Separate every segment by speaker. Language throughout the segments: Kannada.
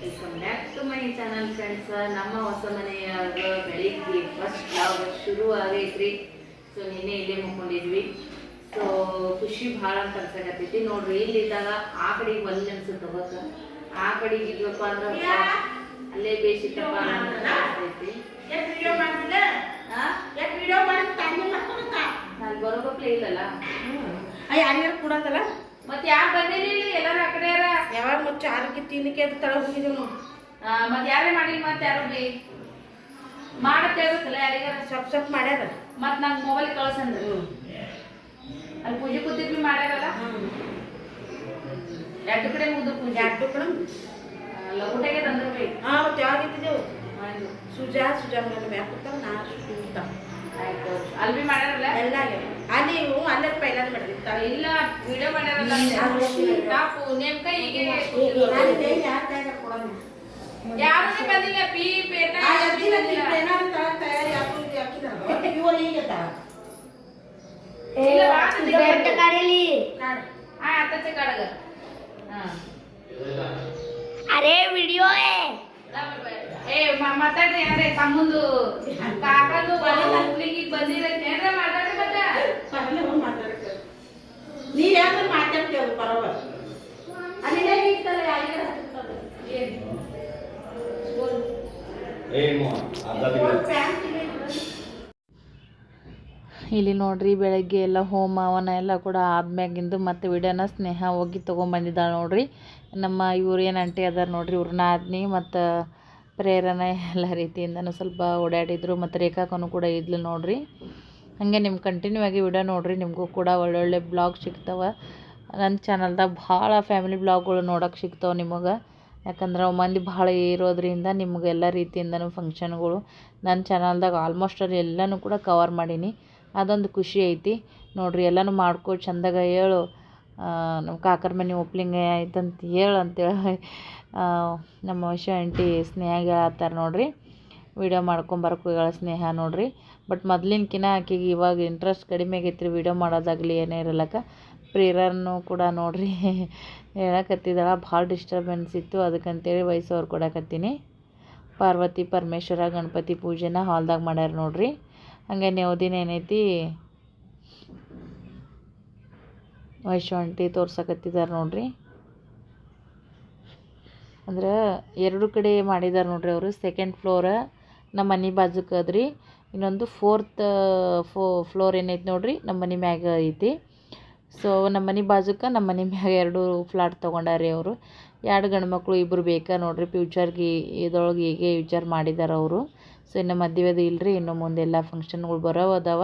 Speaker 1: Welcome back to my channel friends ನಮ್ಮ ಹೊಸ ಮನೆಯಾಗ ಬೆಳಿಗ್ಗೆ ಫಸ್ಟ್ ಬ್ಲಾಗ್ ಶುರು ಆಗೈತ್ರಿ ಸೊ ನಿನ್ನೆ ಇಲ್ಲೇ ಮುಕ್ಕೊಂಡಿದ್ವಿ ಸೊ ಖುಷಿ ಭಾಳ ಅಂತ ಅನ್ಸಕತ್ತೈತಿ. ನೋಡ್ರಿ ಇಲ್ಲಿದ್ದಾಗ ಆ ಕಡೆಗೆ ಬಂದ್ ಅನ್ಸುತ್ತೆ ಹೊಸ ಆ ಕಡೆಗೆ ಇದ್ವಪ್ಪ ಅಂದ್ರೆ ಅಲ್ಲೇ ಬೇಸಿತ್ತಪ್ಪ
Speaker 2: ಮಾಡ್ಕೊಳಕ್ಕ
Speaker 1: ನಾನ್ ಬರೋಕಪ್ಲೆ ಇಲ್ಲಲ್ಲ.
Speaker 2: ಯಾರ್ಯಾರು ಕೊಡೋದಲ್ಲ
Speaker 1: ಮತ್ತೆ ಯಾರು ಬಂದಿರಲಿಲ್ಲ ಎಲ್ಲಾರು ಆ ಕಡೆ ಯಾರ?
Speaker 2: ಯಾವಾಗ ಮತ್ತೆ ಚಾರಕ್ಕೆ ತಿನ್ನಕ್ಕೆ ಅದು ತಳ ಹೋಗಿದ್ದೆವು
Speaker 1: ಮತ್ತೆ ಯಾರೇ ಮಾಡಿಲ್ಲ ಮತ್ತೆ ಯಾರು ಬಿ? ಮಾಡತ್ತೆ ಹೇಳ್ಬೇಕಲ್ಲ ಯಾರಿಗಾರ?
Speaker 2: ಸ್ವಲ್ಪ ಸ್ವಲ್ಪ ಮಾಡ್ಯಾರ.
Speaker 1: ಮತ್ತೆ ನಂಗೆ ಮೊಬೈಲ್ ಕಳ್ಸಂದ್ರ. ಅಲ್ಲಿ ಪೂಜೆ ಕೂತಿದ್ವಿ ಮಾಡ್ಯಾರಲ್ಲ? ಎರಡು ಕಡೆ ಮುಗಿದು ಪೂಜೆ.
Speaker 2: ಎರಡು ಕಡೆ
Speaker 1: ಲಗುಟಾಗೆ ತಂದ್ರಿ
Speaker 2: ಹಾ ಮತ್ತೆ ಯಾವಾಗ ಇದ್ದಿದ್ದೆವು ಸುಜಾ ಸುಜಾ ಮೇಲೆ ಮ್ಯಾಕ್ ನಾನು ಸುಜಾ
Speaker 1: ಆಯ್ತು ಅಲ್ಲಿ ಬಿ ಮಾಡ್ಯಾರಲ್ಲ
Speaker 2: ಎಲ್ಲ ಆಗ್ಯಾವ ಅಲ್ಲಿ ಇವು ಅಲ್ಲೇ ಪೈಲ ಮಾಡಿರ್ತಾಳೆ
Speaker 1: ಇಲ್ಲ ವಿಡಿಯೋ ಮಾಡ್ಯಾರಲ್ಲ ತಾಪು ನೇಮ್ಕ ಈಗ ಯಾರು ಬಂದಿಲ್ಲ ಪಿ ಪೇಟ ಇಲ್ಲ ಬಾ ತಂದೆ. ಆ ಆತಚ್ಚೆ ಕಾಡಗ ಹಾ
Speaker 3: अरे वीडियो है
Speaker 1: ಏ ಮ- ಮಾತಾಡ್ರಿ ತಮ್ಮಂದು ಕಾಕಂದು ಬಂದಿರತ್ತೆ ಮಾತಾಡ್ರಿ ಮತ್ತೆ.
Speaker 2: ನೀವ್ ಮಾತಾಡ್ತೇವೆ
Speaker 1: ಯಾರಿಗಾರ? ಇಲ್ಲಿ ನೋಡ್ರಿ ಬೆಳಗ್ಗೆ ಎಲ್ಲ ಹೋಮ ಅವನ ಎಲ್ಲ ಕೂಡ ಆದ್ಮ್ಯಾಗಿಂದು ಮತ್ತೆ ವಿಡಿಯೋನ ಸ್ನೇಹ ಹೋಗಿ ತೊಗೊಂಬಂದಿದ್ದಾಳೆ ನೋಡ್ರಿ. ನಮ್ಮ ಇವ್ರು ಏನು ಅಂಟಿ ಅದಾರ ನೋಡ್ರಿ ಇವ್ರನ್ನ ಆದ್ನಿ ಮತ್ತು ಪ್ರೇರಣೆ ಎಲ್ಲ ರೀತಿಯಿಂದನೂ ಸ್ವಲ್ಪ ಓಡಾಡಿದ್ರು, ಮತ್ತು ರೇಖಾಕನು ಕೂಡ ಇದ್ಲು ನೋಡ್ರಿ. ಹಾಗೆ ನಿಮ್ಮ ಕಂಟಿನ್ಯೂ ಆಗಿ ವಿಡಿಯೋ ನೋಡ್ರಿ, ನಿಮಗೂ ಕೂಡ ಒಳ್ಳೊಳ್ಳೆ ಬ್ಲಾಗ್ ಸಿಗ್ತಾವೆ. ನನ್ನ ಚಾನಲ್ದಾಗ ಭಾಳ ಫ್ಯಾಮಿಲಿ ಬ್ಲಾಗ್ಗಳು ನೋಡೋಕೆ ಸಿಗ್ತಾವೆ ನಿಮಗೆ. ಯಾಕಂದ್ರೆ ಮಂದಿ ಭಾಳ ಇರೋದ್ರಿಂದ ನಿಮ್ಗೆ ಎಲ್ಲ ರೀತಿಯಿಂದನೂ ಫಂಕ್ಷನ್ಗಳು ನನ್ನ ಚಾನಲ್ದಾಗ ಆಲ್ಮೋಸ್ಟ್ ಅಲ್ಲಿ ಎಲ್ಲನೂ ಕೂಡ ಕವರ್ ಮಾಡೀನಿ. ಅದೊಂದು ಖುಷಿ ಐತಿ. ನೋಡ್ರಿ ಎಲ್ಲನೂ ಮಾಡ್ಕೊ, ಚಂದಾಗ ಹೇಳು. ನಮ್ಮ ಕಾಕರ ಮನೆ ಓಪ್ಲಿಂಗ್ ಆಯ್ತಂತ ಹೇಳು ಅಂತೇಳಿ. ನಮ್ಮ ವಶ ಆಂಟಿ ಸ್ನೇಹ ಹೇಳತ್ತಾರ ನೋಡ್ರಿ. ವಿಡಿಯೋ ಮಾಡ್ಕೊಂಬರಕ್ಕೆ ಹೋಗ್ಯಾಳ ಸ್ನೇಹ ನೋಡ್ರಿ. ಬಟ್ ಮೊದ್ಲಿನ್ಕಿನ ಆಕೆಗೆ ಇವಾಗ ಇಂಟ್ರೆಸ್ಟ್ ಕಡಿಮೆ ಆಗೈತೆ ರೀ ವಿಡಿಯೋ ಮಾಡೋದಾಗಲಿ ಏನೇ ಇರಲಕ್ಕ. ಪ್ರೇರನ್ನು ಕೂಡ ನೋಡ್ರಿ ಹೇಳಕತ್ತಿದ್ದಾಳ ಭಾಳ ಡಿಸ್ಟರ್ಬೆನ್ಸ್ ಇತ್ತು. ಅದಕ್ಕಂತೇಳಿ ವಯಸ್ಸವ್ರು ಕೊಡಕತ್ತೀನಿ ಪಾರ್ವತಿ ಪರಮೇಶ್ವರ ಗಣಪತಿ ಪೂಜೆನ ಹಾಲ್ದಾಗ ಮಾಡ್ಯಾರ ನೋಡ್ರಿ. ಹಂಗೆ ನೆವದಿನ ಏನೈತಿ? ವೈಶು ಆಂಟಿ ತೋರ್ಸಕತ್ತಿದ್ದಾರೆ ನೋಡ್ರಿ. ಅಂದ್ರೆ ಎರಡು ಕಡೆ ಮಾಡಿದ್ದಾರೆ ನೋಡ್ರಿ ಅವರು. ಸೆಕೆಂಡ್ ಫ್ಲೋರ ನಮ್ಮ ಮನೆ ಬಾಜುಕ್ ಅದ್ರಿ. ಇನ್ನೊಂದು ಫೋರ್ತ್ ಫೋ ಫ್ಲೋರ್ ಏನೈತಿ ನೋಡ್ರಿ ನಮ್ಮ ಮನೆ ಮ್ಯಾಗ ಐತಿ. ಸೊ ನಮ್ಮ ಮನೆ ಬಾಜುಕ ನಮ್ಮ ಮನೆ ಮ್ಯಾಗ ಎರಡು ಫ್ಲಾಟ್ ತೊಗೊಂಡಾರಿ ಅವರು. ಎರಡು ಗಂಡು ಮಕ್ಕಳು ಇಬ್ಬರು ಬೇಕಾ ನೋಡ್ರಿ. ಫ್ಯೂಚರ್ಗೆ ಇದೊಳಗೆ ಹೀಗೆ ವಿಚಾರ ಮಾಡಿದ್ದಾರೆ ಅವರು. ಸೊ ಇನ್ನು ಮದುವೆದು ಇಲ್ಲರಿ ಇನ್ನು ಮುಂದೆ ಎಲ್ಲ ಫಂಕ್ಷನ್ಗಳು ಬರೋ ಅದಾವ.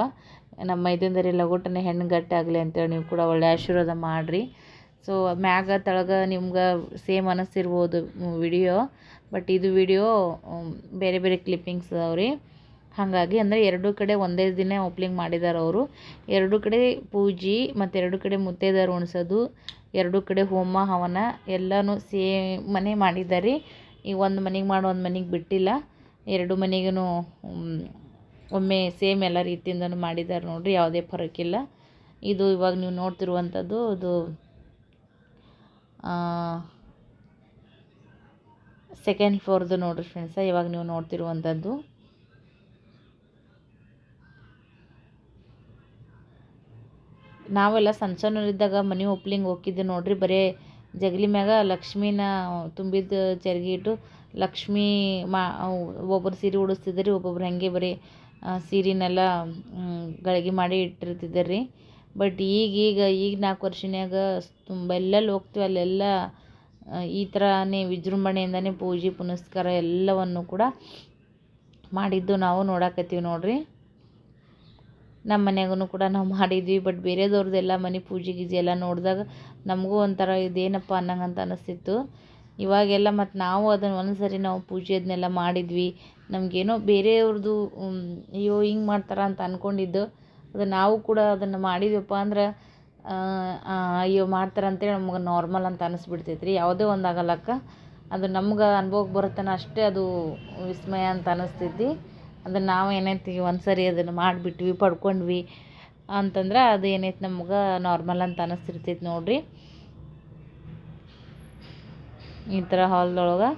Speaker 1: ನಮ್ಮ ಮೈದಂದರೆ ಲಗೋಟನೆ ಹೆಣ್ಣು ಗಟ್ಟಿ ಆಗಲಿ ಅಂತೇಳಿ ನೀವು ಕೂಡ ಒಳ್ಳೆ ಆಶೀರ್ವಾದ ಮಾಡಿರಿ. ಸೊ ಮ್ಯಾಗ ತಳಗ ನಿಮ್ಗೆ ಸೇಮ್ ಅನ್ನಿಸ್ತಿರ್ಬೋದು ವಿಡಿಯೋ ಬಟ್ ಇದು ವಿಡಿಯೋ ಬೇರೆ ಬೇರೆ ಕ್ಲಿಪ್ಪಿಂಗ್ಸ್ ಅದಾವ್ರಿ. ಹಾಗಾಗಿ ಅಂದರೆ ಎರಡೂ ಕಡೆ ಒಂದೇ ದಿನ ಓಪ್ಲಿಂಗ್ ಮಾಡಿದ್ದಾರೆ ಅವರು. ಎರಡೂ ಕಡೆ ಪೂಜೆ ಮತ್ತು ಎರಡು ಕಡೆ ಮುತ್ತೈದಾರು ಉಣಿಸೋದು. ಎರಡೂ ಕಡೆ ಹೋಮ, ಹವನ ಎಲ್ಲನೂ ಸೇಮ್ ಮನೆ ಮಾಡಿದ್ದಾರೆ ಈ ಒಂದು ಮನೆಗೆ ಮಾಡಿ ಒಂದು ಮನೆಗೆ ಬಿಟ್ಟಿಲ್ಲ. ಎರಡು ಮನೆಗೂ ಒಮ್ಮೆ ಸೇಮ್ ಎಲ್ಲ ರೀತಿಯಿಂದನೂ ಮಾಡಿದ್ದಾರೆ ನೋಡಿರಿ, ಯಾವುದೇ ಫರಕ್ಕಿಲ್ಲ ಇದು ಇವಾಗ ನೀವು ನೋಡ್ತಿರುವಂಥದ್ದು ಇದು ಸೆಕೆಂಡ್ ಫ್ಲೋರ್ದು ನೋಡಿರಿ ಫ್ರೆಂಡ್ಸ ಇವಾಗ ನೀವು ನೋಡ್ತಿರುವಂಥದ್ದು. ನಾವೆಲ್ಲ ಸಣ್ಣ ಸಣ್ಣವರಿದ್ದಾಗ ಮನೆ ಒಪ್ಲಿಂಗ್ ಹೋಗಿದ್ದು ನೋಡ್ರಿ, ಬರೀ ಜಗಲಿ ಮ್ಯಾಗ ಲಕ್ಷ್ಮೀನ ತುಂಬಿದ ಚರ್ಗಿ ಇಟ್ಟು ಲಕ್ಷ್ಮೀ ಮಾ, ಒಬ್ಬೊಬ್ರು ಸೀರೆ ಉಡಿಸ್ತಿದ್ರಿ ಒಬ್ಬೊಬ್ರು ಹಾಗೆ ಬರೀ ಸೀರೆನೆಲ್ಲ ಗಳಿಗೆ ಮಾಡಿ ಇಟ್ಟಿರ್ತಿದ್ದಾರೆ ರೀ ಬಟ್ ಈಗ ಈಗ ನಾಲ್ಕು ವರ್ಷನ್ಯಾಗ ತುಂಬ ಎಲ್ಲ ಹೋಗ್ತೀವಿ, ಅಲ್ಲೆಲ್ಲ ಈ ಥರನೇ ವಿಜೃಂಭಣೆಯಿಂದನೇ ಪೂಜೆ, ಪುನಸ್ಕಾರ ಎಲ್ಲವನ್ನು ಕೂಡ ಮಾಡಿದ್ದು ನಾವು ನೋಡಾಕತ್ತೀವಿ ನೋಡ್ರಿ. ನಮ್ಮ ಮನ್ಯಾಗೂ ಕೂಡ ನಾವು ಮಾಡಿದ್ವಿ ಬಟ್ ಬೇರೆದವ್ರದ್ದೆಲ್ಲ ಮನೆ ಪೂಜೆ ಗೀಜೆ ಎಲ್ಲ ನೋಡಿದಾಗ ನಮಗೂ ಒಂಥರ ಇದೇನಪ್ಪ ಅನ್ನಂಗಂತ ಅನಿಸ್ತಿತ್ತು. ಇವಾಗೆಲ್ಲ ಮತ್ತು ನಾವು ಅದನ್ನು ಒಂದು ಸರಿ ನಾವು ಪೂಜೆ ಅದನ್ನೆಲ್ಲ ಮಾಡಿದ್ವಿ ನಮಗೇನೋ ಬೇರೆಯವ್ರದ್ದು ಅಯ್ಯೋ, ಹಿಂಗೆ ಮಾಡ್ತಾರೆ ಅಂತ ಅಂದ್ಕೊಂಡಿದ್ದು ಅದು ನಾವು ಕೂಡ ಅದನ್ನು ಮಾಡಿದ್ವಪ್ಪ ಅಂದ್ರೆ ಅಯ್ಯೋ, ಮಾಡ್ತಾರೆ ಅಂತೇಳಿ ನಮ್ಗೆ ನಾರ್ಮಲ್ ಅಂತ ಅನಿಸ್ಬಿಡ್ತೈತೆ ರೀ ಯಾವುದೇ ಒಂದು ಆಗಲ್ಲಕ್ಕ ಅದು ನಮ್ಗೆ ಅನುಭವಕ್ಕೆ ಬರುತ್ತೆನ ಅಷ್ಟೇ ಅದು ವಿಸ್ಮಯ ಅಂತ ಅನಿಸ್ತೈತಿ. ಅದನ್ನು ನಾವು ಏನೈತಿ ಒಂದು ಸರಿ ಅದನ್ನು ಮಾಡಿಬಿಟ್ವಿ, ಪಡ್ಕೊಂಡ್ವಿ ಅಂತಂದ್ರೆ ಅದು ಏನೈತಿ ನಮ್ಗೆ ನಾರ್ಮಲ್ ಅಂತ ಅನಿಸ್ತಿರ್ತೈತಿ ನೋಡಿರಿ. ಈ ಥರ ಹಾಲ್ದೊಳಗೆ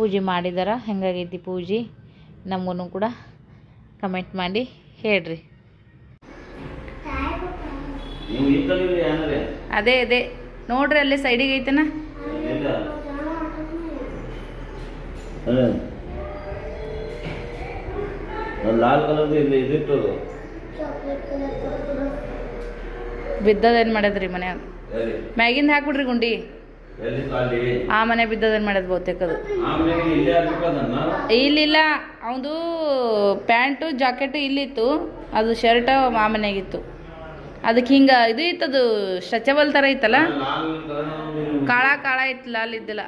Speaker 1: ಪೂಜೆ ಮಾಡಿದಾರ, ಹೆಂಗಾಗೈತಿ ಪೂಜೆ. ನಮಗೂ ಕೂಡ ಕಮೆಂಟ್ ಮಾಡಿ ಹೇಳ್ರಿ. ಅದೇ ಅದೇ. ನೋಡ್ರಿ ಅಲ್ಲೇ ಸೈಡಿಗೆ ಐತನಾ?
Speaker 3: ಲಾಲ್ ಕಲರ್ ಇಲ್ಲಿ ಇದಿತ್ತು ಅದು.
Speaker 1: ಬಿದ್ದದೇನು ಮಾಡ್ಯದ್ರಿ ಮನ್ಯಾಗ? ಮ್ಯಾಗಿಂದ ಹಾಕ್ಬಿಡ್ರಿ ಗುಂಡಿ. ಆ ಮನೆ ಬಿದ್ದದೇನು ಮಾಡ್ಯದ ಬಹುತೇಕ ಅದು? ಇಲ್ಲಿಲ್ಲ ಅವಂದು ಪ್ಯಾಂಟು ಜಾಕೆಟು ಇಲ್ಲಿತ್ತು ಅದು ಶರ್ಟ್ ಆ ಮನೆಯಾಗಿತ್ತು ಅದಕ್ಕೆ ಹಿಂಗೆ ಇದು ಇತ್ತದು ಸ್ಟ್ರೆಚಬಲ್ ಥರ ಇತ್ತಲ್ಲ? ಕಾಳ ಕಾಳ ಇತ್ತಲ್ಲ ಅಲ್ಲಿ ಇದ್ದಿಲ್ಲ.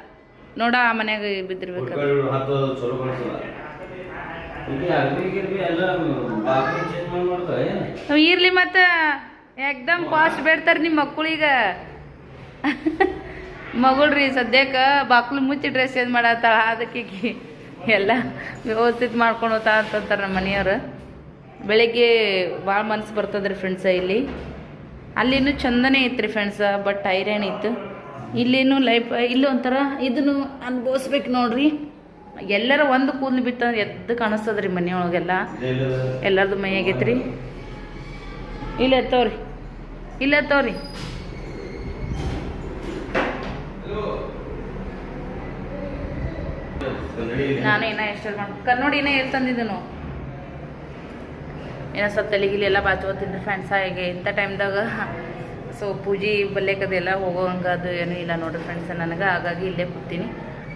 Speaker 1: ನೋಡ ಆ ಮನ್ಯಾಗ ಬಿದ್ದಿರ್ಬೇಕು ಇರ್ಲಿ ಮತ್ತೆ. ಎಕ್ದಮ್ ಫಾಸ್ಟ್ ಬೇಡ್ತಾರೆ ನಿಮ್ಮ ಮಕ್ಕಳಿಗೆ. ಮಗಳ್ರಿ, ಸದ್ಯಕ್ಕೆ ಬಾಕ್ಲು ಮುಚ್ಚಿ ಡ್ರೆಸ್ ಏನು ಮಾಡತ್ತಾಳ? ಅದಕ್ಕೆ ಎಲ್ಲ ವ್ಯವಸ್ಥಿತ ಮಾಡ್ಕೊಂಡು ಹೋತಾ ಅಂತಂತಾರೆ ನಮ್ಮ ಮನೆಯವರು. ಬೆಳಿಗ್ಗೆ ಭಾಳ ಮನಸ್ಸು ಬರ್ತದ್ರಿ ಫ್ರೆಂಡ್ಸ ಇಲ್ಲಿ. ಅಲ್ಲಿನೂ ಚಂದನೇ ಇತ್ತು ರೀ ಫ್ರೆಂಡ್ಸ ಬಟ್ ಐರನ್ ಇತ್ತು. ಇಲ್ಲಿನೂ ಲೈಫ್ ಇಲ್ಲಿ ಒಂಥರ ಇದನ್ನು ಅನುಭವಿಸ್ಬೇಕು ನೋಡ್ರಿ. ಎಲ್ಲರ ಒಂದು ಕೂದಲು ಬಿತ್ತಂದ್ರೆ ಎದ್ದು ಕಾಣಿಸ್ತದ್ರಿ ಮನೆಯೊಳಗೆಲ್ಲ. ಎಲ್ಲರದು ಮೈ ಆಗೈತ್ರಿ. ಇಲ್ಲ ತೋರಿ. ಇಲ್ಲ ಎತ್ತವ್ರಿ ನಾನು ಇನ್ನ ಎಷ್ಟು ಮಾಡಿ ಕನ್ನೋಡಿ ಇನ್ನ ಎಲ್ಲಿ ತಂದಿದ್ದನು? ಏನೋ ಸ್ವಲ್ಪ ತಲೆಗಿಲಿ ಎಲ್ಲ ಬಾಚ್ಕೋತೀನಿ ಫ್ರೆಂಡ್ಸ್ ಹೇಗೆ. ಇಂಥ ಟೈಮ್ದಾಗ ಸೊ ಪೂಜೆ ಬಲ್ಲೇಕದೆಲ್ಲ ಹೋಗೋಂಗೆ ಅದು ಏನೂ ಇಲ್ಲ ನೋಡ್ರಿ ಫ್ರೆಂಡ್ಸ್ ನನಗೆ. ಹಾಗಾಗಿ ಇಲ್ಲೇ ಕೂತೀನಿ.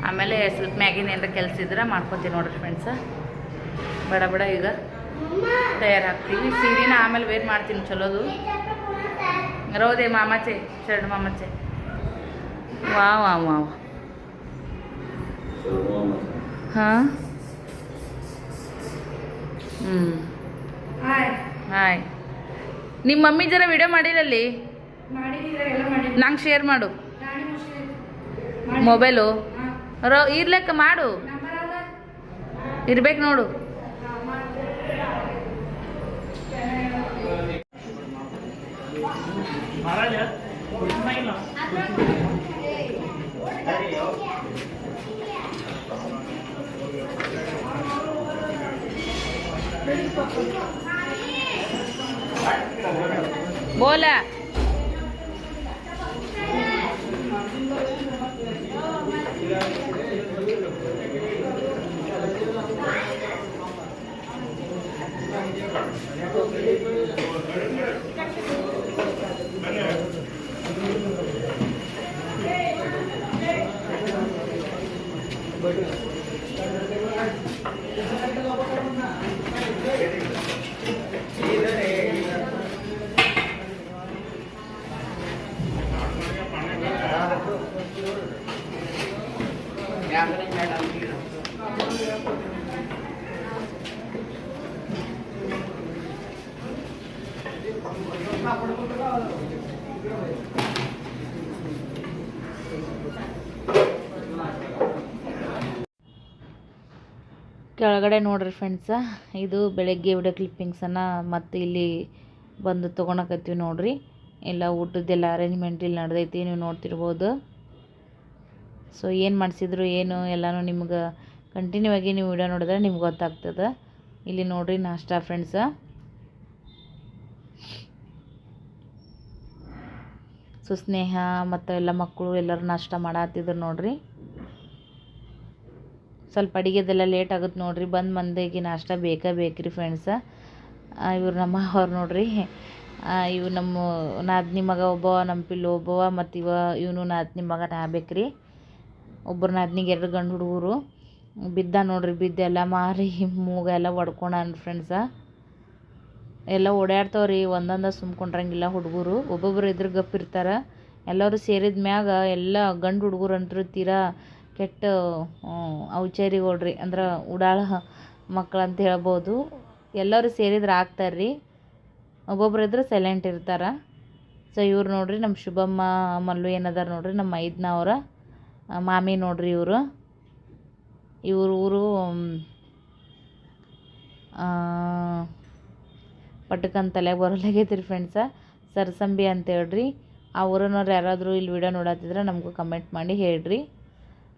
Speaker 1: ಆಮೇಲೆ ಸ್ವಲ್ಪ ಮ್ಯಾಗಿನ ಏನಾರ ಕೆಲಸ ಇದ್ರೆ ಮಾಡ್ಕೊತೀನಿ ನೋಡ್ರಿ ಫ್ರೆಂಡ್ಸ ಬಡ ಬಡ ಈಗ. ತಯಾರಾಗ್ತೀವಿ ಸೀರೆನ ಆಮೇಲೆ ವೇರ್ ಮಾಡ್ತೀನಿ ಚಲೋದು. ರೌದೆ ಮಾಮಾಚೆ ಶರಣ ಮಾಮಾಚೆ. ವಾ ವಾ ವಾ ಹಾಂ ಹ್ಞೂ
Speaker 2: ಹಾಯ್
Speaker 1: ಹಾಯ್ ನಿಮ್ಮ ಮಮ್ಮಿ ಜರ ವಿಡಿಯೋ ಮಾಡಿರಲ್ಲಿ?
Speaker 2: ಮಾಡಿದ್ರೆ ಎಲ್ಲ ಮಾಡಿ
Speaker 1: ನಂಗೆ ಶೇರ್ ಮಾಡು. ಮೊಬೈಲು ರೋ ಇರ್ಲೆಕ್ಕ ಮಾಡು.
Speaker 2: બોલા Thank you. ಅದ
Speaker 1: ಇರ್ಬೇಕು ನೋಡು ಬೋಲ ಕೆಳಗಡೆ ನೋಡ್ರಿ ಫ್ರೆಂಡ್ಸ ಇದು ಬೆಳಗ್ಗೆ ವಿಡಿಯೋ ಕ್ಲಿಪ್ಪಿಂಗ್ಸನ್ನು ಮತ್ತು ಇಲ್ಲಿ ಬಂದು ತೊಗೊಳಕತ್ತೀವಿ ನೋಡ್ರಿ. ಎಲ್ಲ ಊಟದ್ದೆಲ್ಲ ಅರೇಂಜ್ಮೆಂಟ್ ಇಲ್ಲಿ ನಡೆದೈತಿ, ನೀವು ನೋಡ್ತಿರ್ಬೋದು. ಸೊ ಏನು ಮಾಡಿಸಿದ್ರು, ಏನು ಎಲ್ಲನೂ ನಿಮ್ಗೆ ಕಂಟಿನ್ಯೂ ಆಗಿ ನೀವು ವಿಡಿಯೋ ನೋಡಿದ್ರೆ ನಿಮ್ಗೆ ಗೊತ್ತಾಗ್ತದೆ. ಇಲ್ಲಿ ನೋಡ್ರಿ ನಾಷ್ಟ ಫ್ರೆಂಡ್ಸ ಸೊ ಸ್ನೇಹ ಮತ್ತು ಎಲ್ಲ ಮಕ್ಕಳು ಎಲ್ಲರೂ ನಾಷ್ಟ ಮಾಡತ್ತಿದ್ರು ನೋಡ್ರಿ. ಸ್ವಲ್ಪ ಅಡುಗೆದೆಲ್ಲ ಲೇಟ್ ಆಗುತ್ತೆ ನೋಡಿರಿ. ಬಂದು ಮಂದಿಗೆ ನಾಷ್ಟ ಬೇಕೇ ಬೇಕ್ರಿ ಫ್ರೆಂಡ್ಸ ಇವ್ರು ನಮ್ಮ ಅವ್ರು ನೋಡ್ರಿ. ಇವು ನಮ್ಮ ನಾದ್ನಿ ಮಗ ಒಬ್ಬವ, ನಮ್ಮ ಪಿಲ್ಲು ಒಬ್ಬವ, ಮತ್ತು ಇವ, ಇವನು ನಾದ್ನಿ ಮಗ ನಾ ಬೇಕ್ರಿ. ಒಬ್ಬರು ನಾದ್ನಿಗೆ ಎರಡು ಗಂಡು ಹುಡುಗರು. ಬಿದ್ದ ನೋಡ್ರಿ ಬಿದ್ದೆಲ್ಲ ಮಾರಿ, ಮೂಗ ಎಲ್ಲ ಒಡ್ಕೊಂಡಾನ ಫ್ರೆಂಡ್ಸ ಎಲ್ಲ ಓಡಾಡ್ತಾವ್ರಿ ಒಂದೊಂದ ಸುಮ್ಕೊಂಡ್ರಂಗಿಲ್ಲ ಹುಡುಗರು. ಒಬ್ಬೊಬ್ರು ಎದುರು ಗಪ್ಪಿರ್ತಾರೆ ಎಲ್ಲರೂ ಸೇರಿದ ಮ್ಯಾಗ ಎಲ್ಲ ಗಂಡು ಹುಡುಗರು ಅಂತೂ ತೀರಾ ಕೆಟ್ಟ ಔಚಾರಿಗಳ್ರಿ ಅಂದ್ರೆ ಉಡಾಳ ಮಕ್ಳು ಅಂತ ಹೇಳ್ಬೋದು. ಎಲ್ಲರೂ ಸೇರಿದ್ರೆ ಆಗ್ತಾರ್ರಿ. ಒಬ್ಬೊಬ್ರು ಇದ್ರೆ ಸೈಲೆಂಟ್ ಇರ್ತಾರೆ. ಸೊ ಇವ್ರು ನೋಡ್ರಿ ನಮ್ಮ ಶುಭಮ್ಮ, ಮಲ್ಲು ಏನದಾರ ನೋಡ್ರಿ ನಮ್ಮ ಮೈದ್ನವ್ರ ಮಾಮಿ ನೋಡ್ರಿ ಇವರು. ಇವ್ರ ಊರು ಪಟ್ಕಂತ ತಲೆಗೆ ಬರಲಾಗೈತಿ ರೀ ಫ್ರೆಂಡ್ಸ ಸರ್ಸಂಬಿ ಅಂತ ಹೇಳ್ರಿ ಆ ಊರನ್ನೋರು ಯಾರಾದರೂ ಇಲ್ಲಿ ವಿಡಿಯೋ ನೋಡತ್ತಿದ್ರೆ ನಮಗೂ ಕಮೆಂಟ್ ಮಾಡಿ ಹೇಳ್ರಿ.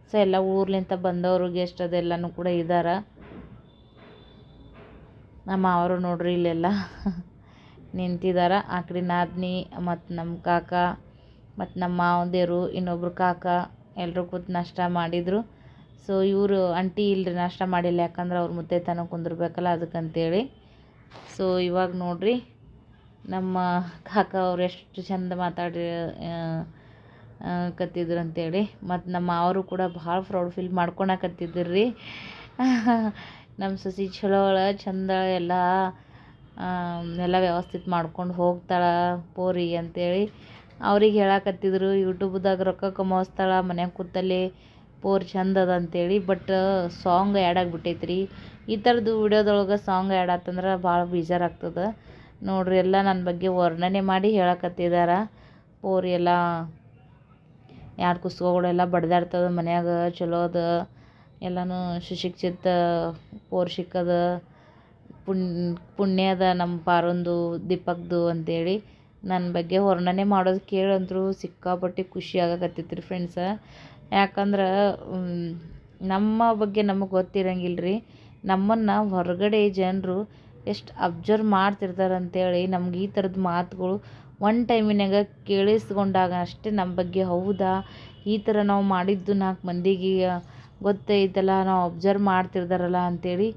Speaker 1: ಸೊ ಎಲ್ಲ ಊರ್ಲಿಂದ ಬಂದವರು ಗೆಸ್ಟ್ ಅದೆಲ್ಲನೂ ಕೂಡ ಇದ್ದಾರೆ ನಮ್ಮ ಮಾವರು ನೋಡ್ರಿ ಇಲ್ಲೆಲ್ಲ ನಿಂತಿದ್ದಾರೆ ಆಕಡೆ ಕಡೆ ನಾದ್ನಿ ಮತ್ತು ನಮ್ಮ ಕಾಕ ಮತ್ತು ನಮ್ಮ ಮಾವಂದಿರು, ಇನ್ನೊಬ್ರು ಕಾಕ ಎಲ್ಲರೂ ಕೂತು ನಾಷ್ಟ ಮಾಡಿದರು. ಸೊ ಇವರು ಅಂಟಿ ಇಲ್ರಿ ನಾಷ್ಟ ಮಾಡಿಲ್ಲ, ಯಾಕಂದ್ರೆ ಅವ್ರ ಮುದ್ದೆ ತನಕ ಕುಂದಿರ್ಬೇಕಲ್ಲ ಅದಕ್ಕಂತೇಳಿ. ಸೊ ಇವಾಗ ನೋಡ್ರಿ ನಮ್ಮ ಕಾಕ ಅವ್ರು ಎಷ್ಟು ಚಂದ ಮಾತಾಡಿ ಕತ್ತಿದ್ರು ಅಂತೇಳಿ ಮತ್ತು ನಮ್ಮ ಅವರು ಕೂಡ ಭಾಳ ಪ್ರೌಡ್ ಫೀಲ್ ಮಾಡ್ಕೊಳಕತ್ತಿದ್ರು ರೀ ನಮ್ಮ ಸಸಿ ಚಲೋ ಅಳ, ಚಂದ ಎಲ್ಲ ಎಲ್ಲ ವ್ಯವಸ್ಥಿತ ಮಾಡ್ಕೊಂಡು ಹೋಗ್ತಾಳೆ ಪೋರಿ ಅಂತೇಳಿ. ಅವ್ರಿಗೆ ಹೇಳಕತ್ತಿದ್ರು ಯೂಟ್ಯೂಬ್ದಾಗ ರೊಕ್ಕ ಕಮಾಯಿಸ್ತಾಳೆ ಮನ್ಯಾಗ ಕೂತಲ್ಲಿ ಪೋರ್ ಚಂದ ಅದ ಅಂತೇಳಿ. ಬಟ್ ಸಾಂಗ್ ಆ್ಯಡ್ ಆಗಿಬಿಟ್ಟೈತೆ ರೀ ಈ ಥರದ್ದು ವಿಡಿಯೋದೊಳಗೆ ಸಾಂಗ್ ಆ್ಯಡ್ ಆತಂದ್ರೆ ಭಾಳ ಬೇಜಾರಾಗ್ತದೆ ನೋಡ್ರಿ, ಎಲ್ಲ ನನ್ನ ಬಗ್ಗೆ ವರ್ಣನೆ ಮಾಡಿ ಹೇಳಕತ್ತಿದಾರ. ಪೋರಿ ಎಲ್ಲ ಎರಡು ಕುಸ್ಕೋಗಳೆಲ್ಲ ಬಡ್ದಾಡ್ತದ, ಮನ್ಯಾಗ ಚಲೋ ಅದ. ಎಲ್ಲನೂ ಸುಶಿಕ್ಷಿತ ಪೋರ್ ಅದ ಪುಣ್, ಪುಣ್ಯ ಅದ ನಮ್ಮ ಪಾರೊಂದು ದೀಪಕ್ದು ಅಂತೇಳಿ. ನನ್ನ ಬಗ್ಗೆ ವರ್ಣನೆ ಮಾಡೋದು ಕೇಳಂತರೂ ಸಿಕ್ಕಾಪಟ್ಟೆ ಖುಷಿ ಆಗಕತ್ತಿತ್ತು ರೀ ಫ್ರೆಂಡ್ಸ ಯಾಕಂದ್ರೆ ನಮ್ಮ ಬಗ್ಗೆ ನಮಗೆ ಗೊತ್ತಿರಂಗಿಲ್ಲ ರೀ ನಮ್ಮನ್ನು ಹೊರಗಡೆ ಜನರು ಎಷ್ಟು ಅಬ್ಸರ್ವ್ ಮಾಡ್ತಿರ್ತಾರೆ ಅಂತೇಳಿ ನಮ್ಗೆ ಈ ಥರದ ಮಾತುಗಳು ಒನ್ ಟೈಮಿನಾಗ ಕೇಳಿಸ್ಕೊಂಡಾಗ ಅಷ್ಟೇ ನಮ್ಮ ಬಗ್ಗೆ, ಹೌದಾ? ಈ ಥರ ನಾವು ಮಾಡಿದ್ದು ನಾಲ್ಕು ಮಂದಿಗೆ ಗೊತ್ತೈತಲ್ಲ, ನಾವು ಅಬ್ಸರ್ವ್ ಮಾಡ್ತಿರ್ತಾರಲ್ಲ ಅಂಥೇಳಿ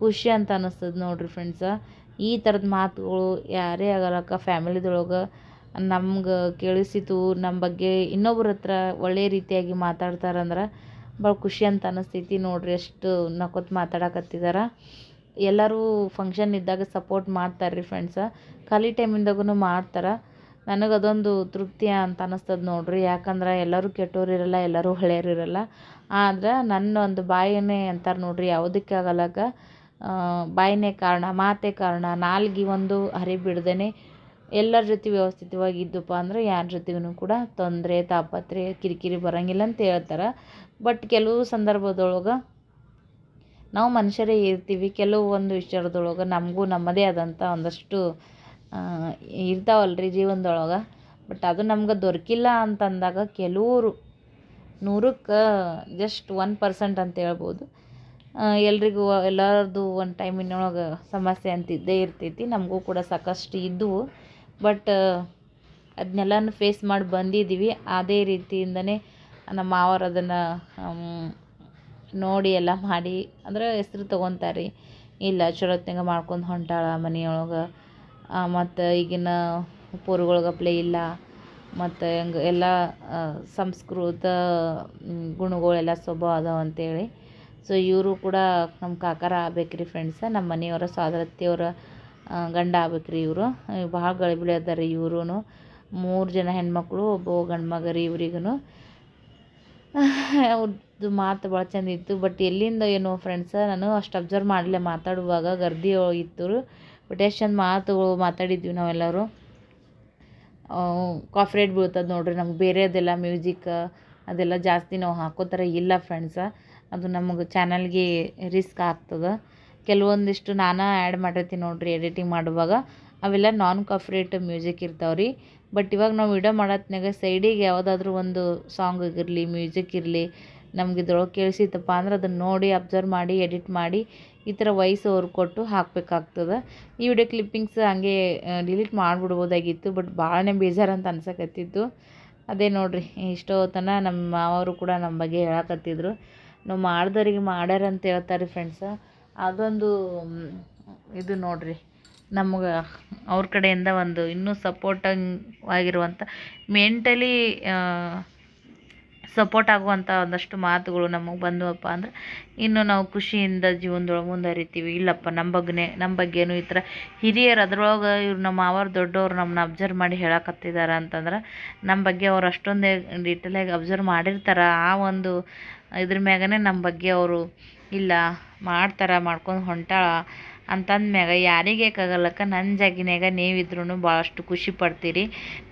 Speaker 1: ಖುಷಿ ಅಂತ ಅನ್ನಿಸ್ತದೆ ನೋಡಿರಿ ಫ್ರೆಂಡ್ಸ ಈ ಥರದ ಮಾತುಗಳು ಯಾರೇ ಆಗಲ್ಲಕ್ಕ ಫ್ಯಾಮಿಲಿದೊಳಗೆ ನಮ್ಗೆ ಕೇಳಿಸಿತು ನಮ್ಮ ಬಗ್ಗೆ ಇನ್ನೊಬ್ರ ಹತ್ರ ಒಳ್ಳೆಯ ರೀತಿಯಾಗಿ ಮಾತಾಡ್ತಾರಂದ್ರೆ ಭಾಳ ಖುಷಿ ಅಂತ ಅನ್ನಿಸ್ತೈತಿ ನೋಡಿರಿ ಎಷ್ಟು ನಕ್ಕೊತ್ ಮಾತಾಡಕತ್ತಿದಾರ. ಎಲ್ಲರೂ ಫಂಕ್ಷನ್ ಇದ್ದಾಗ ಸಪೋರ್ಟ್ ಮಾಡ್ತಾರೆ ರೀ ಫ್ರೆಂಡ್ಸ ಖಾಲಿ ಟೈಮಿಂದಾಗೂ ಮಾಡ್ತಾರೆ. ನನಗೆ ಅದೊಂದು ತೃಪ್ತಿ ಅಂತ ಅನ್ನಿಸ್ತದೆ ನೋಡಿರಿ. ಯಾಕಂದ್ರೆ ಎಲ್ಲರೂ ಕೆಟ್ಟೋರು ಇರಲ್ಲ ಎಲ್ಲರೂ ಒಳ್ಳೆಯವ್ರು ಇರಲ್ಲ ಆದ್ರೆ ನನ್ನ ಒಂದು ಬಾಯಿನೇ ಅಂತಾರೆ ನೋಡಿರಿ, ಯಾವುದಕ್ಕೆ ಆಗಲ್ಲಾಗ ಬಾಯಿನೇ ಕಾರಣ, ಮಾತೇ ಕಾರಣ, ನಾಲ್ಗೆ ಒಂದು ಹರಿ ಬಿಡ್ದೇ ಎಲ್ಲರ ಜೊತೆ ವ್ಯವಸ್ಥಿತವಾಗಿ ಇದ್ದಪ್ಪ ಅಂದ್ರೆ ಯಾರ ಜೊತೆಗೂ ಕೂಡ ತೊಂದರೆ, ತಾಪತ್ರೆ, ಕಿರಿಕಿರಿ ಬರೋಂಗಿಲ್ಲ ಅಂತ ಹೇಳ್ತಾರೆ. ಬಟ್ ಕೆಲವು ಸಂದರ್ಭದೊಳಗೆ ನಾವು ಮನುಷ್ಯರೇ ಇರ್ತೀವಿ. ಕೆಲವೊಂದು ವಿಚಾರದೊಳಗೆ ನಮಗೂ ನಮ್ಮದೇ ಆದಂಥ ಒಂದಷ್ಟು ಇರ್ತಾವಲ್ಲ ರೀ ಜೀವನದೊಳಗೆ. ಬಟ್ ಅದು ನಮ್ಗೆ ದೊರಕಿಲ್ಲ ಅಂತಂದಾಗ ಕೆಲವರು ನೂರಕ್ಕೆ ಜಸ್ಟ್ ಒನ್ ಪರ್ಸೆಂಟ್ ಅಂತ ಹೇಳ್ಬೋದು. ಎಲ್ರಿಗೂ ಎಲ್ಲರದ್ದು ಒಂದು ಟೈಮಿನೊಳಗೆ ಸಮಸ್ಯೆ ಅಂತ ಇದ್ದೇ ಇರ್ತೈತಿ. ನಮಗೂ ಕೂಡ ಸಾಕಷ್ಟು ಇದ್ದವು ಬಟ್ ಅದನ್ನೆಲ್ಲನೂ ಫೇಸ್ ಮಾಡಿ ಬಂದಿದ್ದೀವಿ ಅದೇ ರೀತಿಯಿಂದನೇ ನಮ್ಮ ಮಾವರು ಅದನ್ನು ನೋಡಿ ಎಲ್ಲ ಮಾಡಿ, ಅಂದ್ರೆ ಹೆಸ್ರು ತೊಗೊತಾರೆ ಇಲ್ಲ ಚಲೋತ್ನಾಗ ಮಾಡ್ಕೊಂಡು ಹೊಂಟಾಳ ಮನೆಯೊಳಗೆ. ಮತ್ತು ಈಗಿನ ಪೋರ್ಗಳ್ಗಪ್ಲೆ ಇಲ್ಲ. ಮತ್ತು ಹೆಂಗೆ ಎಲ್ಲ ಸಂಸ್ಕೃತ ಗುಣಗಳೆಲ್ಲ ಸ್ವಭಾವ ಅದಾವ ಅಂತೇಳಿ. ಸೊ ಇವರು ಕೂಡ ನಮ್ಮ ಕಾಕಾರ ಆಗ್ಬೇಕು ರೀ ಫ್ರೆಂಡ್ಸ ನಮ್ಮ ಮನೆಯವರ ಸೋದರತ್ತಿಯವರ ಗಂಡ ಆಗ್ಬೇಕು ರೀ ಇವರು ಭಾಳ ಗಳಿಬಿಳಿ ಇದ್ದಾರೆ ಇವರು ಮೂರು ಜನ ಹೆಣ್ಮಕ್ಳು, ಒಬ್ಬ ಗಂಡು ಮಗ ರೀ ಇವ್ರಿಗೂ ಅವ್ರದ್ದು ಮಾತು ಭಾಳ ಚಂದ ಇತ್ತು. ಬಟ್ ಎಲ್ಲಿಂದ ಏನೋ ಫ್ರೆಂಡ್ಸ ನಾನು ಅಷ್ಟು ಅಬ್ಸರ್ವ್ ಮಾಡಲಿಲ್ಲ. ಮಾತಾಡುವಾಗ ಗರ್ದಿ ಇತ್ತು ಬಟ್ ಎಷ್ಟು ಮಾತುಗಳು ಮಾತಾಡಿದ್ವಿ ನಾವೆಲ್ಲರೂ. ಕಾಫ್ರೇಟ್ ಬೀಳ್ತದೆ ನೋಡಿರಿ, ನಮ್ಗೆ ಬೇರೆದೆಲ್ಲ ಮ್ಯೂಸಿಕ್ ಅದೆಲ್ಲ ಜಾಸ್ತಿ ನಾವು ಹಾಕೋ ಥರ ಇಲ್ಲ ಫ್ರೆಂಡ್ಸ ಅದು ನಮಗೆ ಚಾನಲ್ಗೆ ರಿಸ್ಕ್ ಆಗ್ತದೆ. ಕೆಲವೊಂದಿಷ್ಟು ನಾನು ಆ್ಯಡ್ ಮಾಡಿರ್ತೀನಿ ನೋಡಿರಿ ಎಡಿಟಿಂಗ್ ಮಾಡುವಾಗ. ಅವೆಲ್ಲ ನಾನ್ ಕಾಫ್ರೇಟ್ ಮ್ಯೂಸಿಕ್ ಇರ್ತಾವೆ ರೀ. ಬಟ್ ಇವಾಗ ನಾವು ವಿಡಿಯೋ ಮಾಡತ್ನಾಗ ಸೈಡಿಗೆ ಯಾವುದಾದ್ರೂ ಒಂದು ಸಾಂಗ್ ಇರಲಿ ಮ್ಯೂಸಿಕ್ ಇರಲಿ, ನಮ್ಗೆ ಇದ್ರೊಳಗೆ ಕೇಳಿಸಿತಪ್ಪ ಅಂದ್ರೆ ಅದನ್ನು ನೋಡಿ ಅಬ್ಸರ್ವ್ ಮಾಡಿ ಎಡಿಟ್ ಮಾಡಿ ಈ ಥರ ವಾಯ್ಸ್ ಓವರ್ ಕೊಟ್ಟು ಹಾಕಬೇಕಾಗ್ತದೆ. ಈ ವಿಡಿಯೋ ಕ್ಲಿಪ್ಪಿಂಗ್ಸ್ ಹಂಗೆ ಡಿಲೀಟ್ ಮಾಡಿಬಿಡ್ಬೋದಾಗಿತ್ತು ಬಟ್ ಭಾಳನೇ ಬೇಜಾರು ಅಂತ ಅನ್ಸಕತ್ತಿತ್ತು. ಅದೇ ನೋಡಿರಿ ಇಷ್ಟೋ ತನಕ ನಮ್ಮ ಮಾವರು ಕೂಡ ನಮ್ಮ ಬಗ್ಗೆ ಹೇಳಕತ್ತಿದ್ರು. ನಾವು ಮಾಡ್ದವ್ರಿಗೆ ಮಾಡ್ಯಾರ ಅಂತ ಹೇಳ್ತಾರೆ ಫ್ರೆಂಡ್ಸ ಅದೊಂದು ಇದು ನೋಡಿರಿ, ನಮ್ಗೆ ಅವ್ರ ಕಡೆಯಿಂದ ಒಂದು ಇನ್ನೂ ಸಪೋರ್ಟಂಗ್ ಆಗಿರುವಂಥ ಮೆಂಟಲಿ ಸಪೋರ್ಟ್ ಆಗುವಂಥ ಒಂದಷ್ಟು ಮಾತುಗಳು ನಮಗೆ ಬಂದವಪ್ಪ ಅಂದ್ರೆ, ಇನ್ನು ನಾವು ಖುಷಿಯಿಂದ ಜೀವನದೊಳಗೆ ಮುಂದುವರಿತೀವಿ. ಇಲ್ಲಪ್ಪ ನಮ್ಮ ಬಗ್ಗೆನೇ ನಮ್ಮ ಬಗ್ಗೆನೂ ಈ ಥರ ಹಿರಿಯರು ಅದರೊಳಗೆ ಇವ್ರು ನಮ್ಮ ಮಾವರು ದೊಡ್ಡವ್ರು ನಮ್ಮನ್ನ ಅಬ್ಸರ್ವ್ ಮಾಡಿ ಹೇಳಕತ್ತಿದ್ದಾರೆ ಅಂತಂದ್ರೆ ನಮ್ಮ ಬಗ್ಗೆ ಅವ್ರು ಅಷ್ಟೊಂದೇ ಡೀಟೇಲಾಗಿ ಅಬ್ಸರ್ವ್ ಮಾಡಿರ್ತಾರೆ. ಆ ಒಂದು ಇದ್ರ ಮ್ಯಾಗನೇ ನಮ್ಮ ಬಗ್ಗೆ ಅವರು ಇಲ್ಲ, ಮಾಡ್ತಾರೆ, ಮಾಡ್ಕೊಂಡು ಹೊಂಟಾಳ. ಅಂತಂದ್ಮ್ಯಾಗ, ಯಾರಿಗೆ ಆಗಲ್ಲಕ್ಕ ನನ್ನ ಜಾಗಿನ್ಯಾಗ ನೀವಿದ್ರೂ ಭಾಳಷ್ಟು ಖುಷಿ ಪಡ್ತೀರಿ.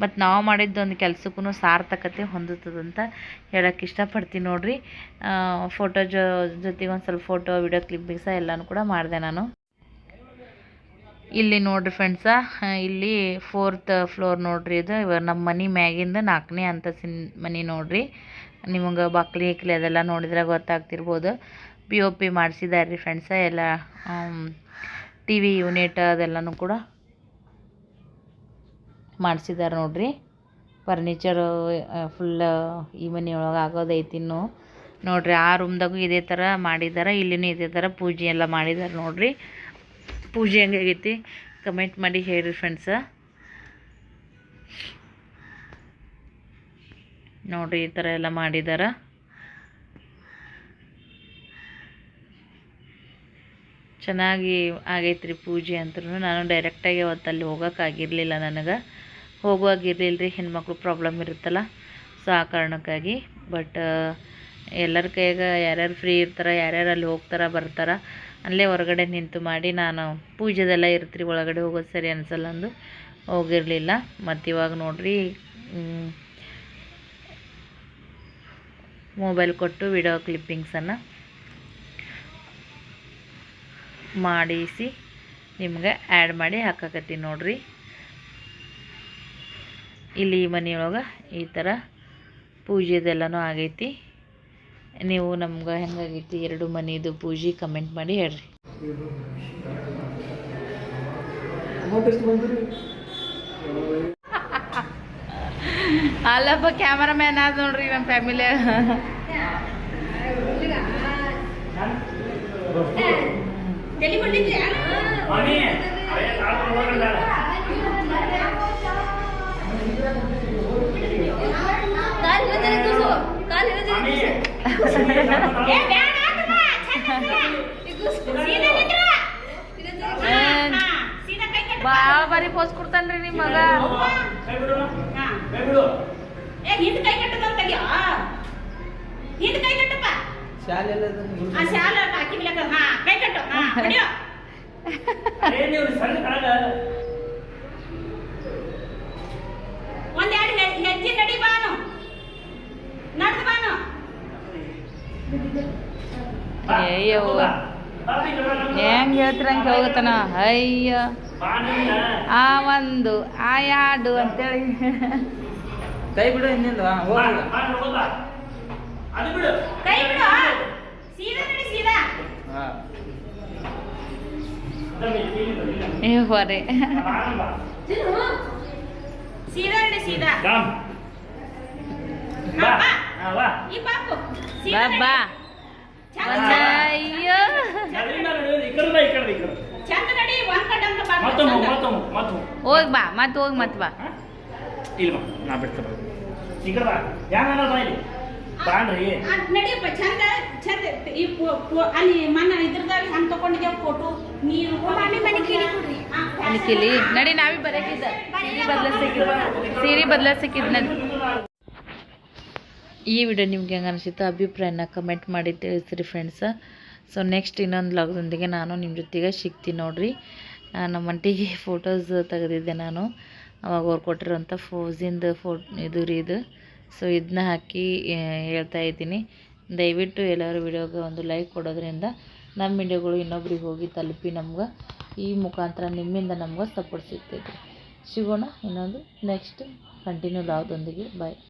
Speaker 1: ಮತ್ತು ನಾವು ಮಾಡಿದ್ದೊಂದು ಕೆಲ್ಸಕ್ಕೂ ಸಾರ್ಥಕತೆ ಹೊಂದುತ್ತದಂತ ಹೇಳಕ್ಕೆ ಇಷ್ಟಪಡ್ತೀನಿ ನೋಡಿರಿ. ಫೋಟೋ ಜೊ, ಜೊತೆಗೆ ಒಂದು ಸ್ವಲ್ಪ ಫೋಟೋ ವಿಡಿಯೋ ಕ್ಲಿಪ್ಪಿಂಗ್ಸ ಎಲ್ಲನೂ ಕೂಡ ಮಾಡಿದೆ ನಾನು. ಇಲ್ಲಿ ನೋಡ್ರಿ ಫ್ರೆಂಡ್ಸ ಇಲ್ಲಿ ಫೋರ್ತ್ ಫ್ಲೋರ್ ನೋಡ್ರಿ ಇದು. ಇವಾಗ ನಮ್ಮ ಮನೆ ಮ್ಯಾಗಿಂದ ನಾಲ್ಕನೇ ಅಂತಸ್ತಿನ ಮನೆ ನೋಡ್ರಿ. ನಿಮಗೆ ಬಾಕ್ಲಿ ಇಕ್ಲಿ ಅದೆಲ್ಲ ನೋಡಿದ್ರೆ ಗೊತ್ತಾಗ್ತಿರ್ಬೋದು. ಪಿ ಒ ಪಿ ಮಾಡಿಸಿದ್ದಾರೆ ರೀ ಫ್ರೆಂಡ್ಸ ಎಲ್ಲ ಟಿ ವಿ ಯೂನಿಟ್ ಅದೆಲ್ಲನೂ ಕೂಡ ಮಾಡಿಸಿದ್ದಾರೆ ನೋಡಿರಿ. ಫರ್ನಿಚರು ಫುಲ್ ಈ ಮನೆಯೊಳಗೆ ಆಗೋದೈತಿ ಇನ್ನೂ. ನೋಡಿರಿ, ಆ ರೂಮ್ದಾಗು ಇದೇ ಥರ ಮಾಡಿದ್ದಾರೆ ಇಲ್ಲಿನೂ ಇದೇ ಥರ ಪೂಜೆ ಎಲ್ಲ ಮಾಡಿದ್ದಾರೆ ನೋಡಿರಿ. ಪೂಜೆ ಹೆಂಗಾಗೈತಿ ಕಮೆಂಟ್ ಮಾಡಿ ಹೇಳ್ರಿ ಫ್ರೆಂಡ್ಸ ನೋಡಿರಿ, ಈ ಥರ ಎಲ್ಲ ಮಾಡಿದಾರ. ಚೆನ್ನಾಗಿ ಆಗೈತ್ರಿ ಪೂಜೆ ಅಂತೂ ನಾನು ಡೈರೆಕ್ಟಾಗಿ ಅವತ್ತಲ್ಲಿ ಹೋಗೋಕ್ಕಾಗಿರಲಿಲ್ಲ ನನಗೆ. ಹೋಗುವಾಗಿರ್ಲಿಲ್ಲ ರೀ ಹೆಣ್ಮಕ್ಳು ಪ್ರಾಬ್ಲಮ್ ಇರುತ್ತಲ್ಲ, ಸೊ ಆ ಕಾರಣಕ್ಕಾಗಿ. ಬಟ್ ಎಲ್ಲರ ಕೈಯಾಗ ಯಾರ್ಯಾರು ಫ್ರೀ ಇರ್ತಾರೆ, ಯಾರ್ಯಾರು ಅಲ್ಲಿ ಹೋಗ್ತಾರೆ, ಬರ್ತಾರೆ, ಅಲ್ಲೇ ಹೊರಗಡೆ ನಿಂತು ಮಾಡಿ ನಾನು ಪೂಜೆದೆಲ್ಲ ಇರ್ತೀರಿ, ಒಳಗಡೆ ಹೋಗೋದು ಸರಿ ಅನ್ಸಲ್ಲ ಅಂದು ಹೋಗಿರಲಿಲ್ಲ. ಮತ್ತು ಇವಾಗ ನೋಡ್ರಿ ಮೊಬೈಲ್ ಕೊಟ್ಟು ವಿಡಿಯೋ ಕ್ಲಿಪ್ಪಿಂಗ್ಸನ್ನು ಮಾಡಿಸಿ ನಿಮ್ಗೆ ಆ್ಯಡ್ ಮಾಡಿ ಹಾಕಕತ್ತೀನಿ ನೋಡ್ರಿ. ಇಲ್ಲಿ ಈ ಮನೆಯೊಳಗೆ ಈ ಥರ ಪೂಜೆದೆಲ್ಲನೂ ಆಗೈತಿ. ನೀವು ನಮ್ಗೆ ಹೆಂಗಾಗೈತಿ ಎರಡು ಮನೆಯದು ಪೂಜೆ ಕಮೆಂಟ್ ಮಾಡಿ ಹೇಳ್ರಿ. ಅಲ್ಲಪ್ಪ ಕ್ಯಾಮರಾಮ್ಯಾನ್ ಆದ ನೋಡ್ರಿ ನಮ್ಮ ಫ್ಯಾಮಿಲಿ
Speaker 2: ತಲೆ ಕೊಟ್ಟಿದ್ರಿ ಕಾಲ್ ಹಿಡಿದ್ರೆ ಕೂಸು ಕಾಲ್ ಹಿಡಿದ್ರೆ ಕೂಸು ಏ ಬ್ಯಾಡ ಆತಮ್ಮ ಚಂದ ಈ ಕೂಸು ಸೀದಾ ನಿಂದ್ರ ಹಾ ಸೀದಾ ಕೈ ಕಟ್ಟು
Speaker 1: ಭಾಳ ಬಾರಿ ಪೋಸ್ ಕೊಡ್ತಾನ್ರಿ ನಿಮ್ಮ ಮಗ
Speaker 2: ಹಾ ಏ ಹಿಂದ್ ಕೈ ಕಟ್ಟದಂತ ತೆಗಿಯೋ ಹಿಂದ್ ಕೈ ಆ ಶಾಲ ಹಾ ಕೈ ಕಟ್ಟು. ಹಾ ಹೊಡಿಯೋ. ಒಂದೆರಡು ಹೆಜ್ಜೆ ನಡಿ ಬಾನು. ನಡ್ದು ಬಾನು.
Speaker 1: ಅಯ್ಯವ್ವ ಹೆಂಗ್ ಹೇಳ್ತಿರಂಗ ಹಂಗೆ ಅಯ್ಯೋ. ಅಯ್ಯ ಆ ಒಂದು ಆ ಯಾಡು ಅಂತೇಳಿ.
Speaker 4: ಕೈ ಬಿಡು ಇನ್ನಿಂದ ಹೋಗಿ.
Speaker 3: ಅದು ಬಿಡು.
Speaker 2: ಕೈ ಬಿಡು. ಸೀದಾ ನಡಿ ಸೀದಾ.
Speaker 1: ಏ ಹೊರೆ.
Speaker 2: ಸೀದಾ ನಡಿ ಸೀದಾ. ಕಮ್ ಬಾ.
Speaker 3: ಬಾ.
Speaker 2: ಈ ಪಾಪು. ಸೀದಾ
Speaker 1: ಬಾ ಅಯ್ಯೋ. ಹೋಗ್ ಬಾ ಮತ್ ಹೋಗ್ ಮತ್ ಬಾ?
Speaker 3: ಇಲ್ಲ ಬಾ ನಾ ಬಿಡ್ತಾರ ಈಗ ಬಾ. ಯಾರು ಬಾ ಇಲ್ಲಿ. ಬಾಣ್ರಿ.
Speaker 2: ನಡಿಯಪ್ಪ ಚಂದ ಚಂದ. ಈ ಅಲ್ಲಿ ಮನ ಇದ್ರದಾಗ ಹಂಗ ತಗೊಂಡಿದ್ದೇವ್ ಫೋಟೋ ನೀರು
Speaker 1: ಕಿಲಿ ನಡಿ ನಾವಿ ಬರಕಿದ್ದ. ಸೀರೆ ಬದಲಾಸಿಕ್ಕಿದ್ ಸೀರೆ ಬದಲಾಸಕ್ಕಿದ್ ನಡಿ ಈ ವಿಡಿಯೋ ನಿಮ್ಗೆ ಹೆಂಗೆ ಅನಿಸಿತ್ತು ಅಭಿಪ್ರಾಯನ ಕಮೆಂಟ್ ಮಾಡಿ ತಿಳಿಸ್ರಿ ಫ್ರೆಂಡ್ಸ ಸೊ ನೆಕ್ಸ್ಟ್ ಇನ್ನೊಂದು ಲಾಗ್ದೊಂದಿಗೆ ನಾನು ನಿಮ್ಮ ಜೊತೆಗೆ ಸಿಗ್ತೀನಿ ನೋಡ್ರಿ. ನಮ್ಮ ಅಂಟಿಗೆ ಫೋಟೋಸ್ ತೆಗೆದಿದ್ದೆ ನಾನು. ಅವಾಗ ಅವ್ರು ಕೊಟ್ಟಿರೋಂಥ ಫೋಸಿಂದು ಫೋ ಇದು ರೀ ಇದು. ಸೊ ಇದನ್ನ ಹಾಕಿ ಹೇಳ್ತಾ ಇದ್ದೀನಿ. ದಯವಿಟ್ಟು ಎಲ್ಲರೂ ವಿಡಿಯೋಗೆ ಒಂದು ಲೈಕ್ ಕೊಡೋದ್ರಿಂದ ನಮ್ಮ ವಿಡಿಯೋಗಳು ಇನ್ನೊಬ್ರಿಗೆ ಹೋಗಿ ತಲುಪಿ ನಮ್ಗೆ ಈ ಮುಖಾಂತರ ನಿಮ್ಮಿಂದ ನಮ್ಗೆ ಸಪೋರ್ಟ್ ಸಿಗ್ತೈತೆ. ಸಿಗೋಣ ಇನ್ನೊಂದು ನೆಕ್ಸ್ಟ್ ಕಂಟಿನ್ಯೂ ಲಾಗ್ದೊಂದಿಗೆ ಬಾಯ್